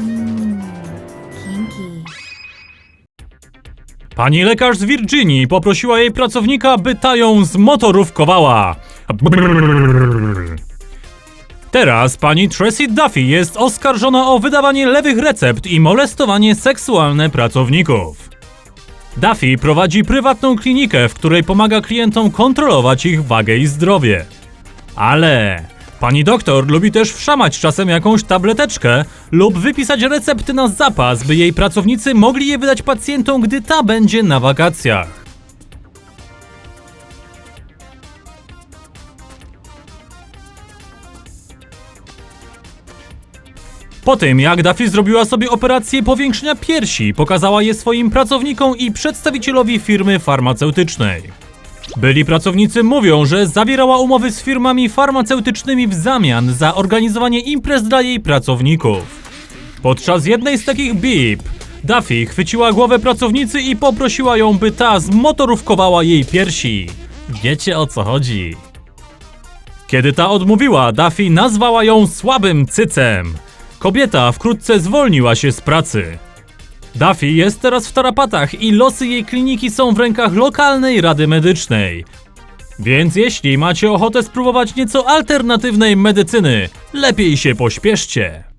Mmm, kinki. Pani lekarz z Virginii poprosiła jej pracownika, by ta ją zmotorówkowała. Brrr. Teraz pani Tracy Duffy jest oskarżona o wydawanie lewych recept i molestowanie seksualne pracowników. Duffy prowadzi prywatną klinikę, w której pomaga klientom kontrolować ich wagę i zdrowie. Ale pani doktor lubi też wszamać czasem jakąś tableteczkę lub wypisać recepty na zapas, by jej pracownicy mogli je wydać pacjentom, gdy ta będzie na wakacjach. Po tym, jak Duffy zrobiła sobie operację powiększenia piersi, pokazała je swoim pracownikom i przedstawicielowi firmy farmaceutycznej. Byli pracownicy mówią, że zawierała umowy z firmami farmaceutycznymi w zamian za organizowanie imprez dla jej pracowników. Podczas jednej z takich bip, Duffy chwyciła głowę pracownicy i poprosiła ją, by ta zmotorówkowała jej piersi. Wiecie o co chodzi? Kiedy ta odmówiła, Duffy nazwała ją słabym cycem. Kobieta wkrótce zwolniła się z pracy. Duffy jest teraz w tarapatach i losy jej kliniki są w rękach lokalnej rady medycznej. Więc jeśli macie ochotę spróbować nieco alternatywnej medycyny, lepiej się pośpieszcie.